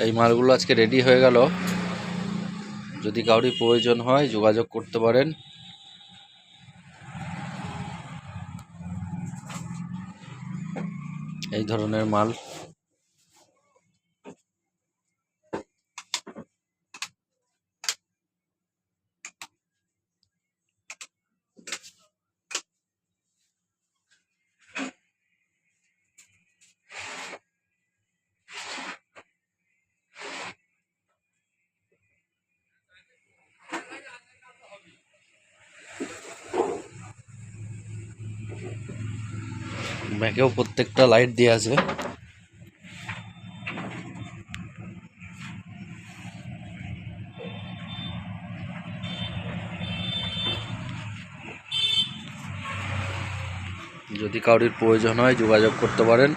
এই মালগুলো আজকে রেডি হয়ে গেল। যদি কাউরি প্রয়োজন হয় যোগাযোগ করতে পারেন। এই ধরনের মাল। ব্যাকেও প্রত্যেকটা লাইট দিয়ে আছে। যদি কাউরির প্রয়োজন হয় যোগাযোগ করতে পারেন।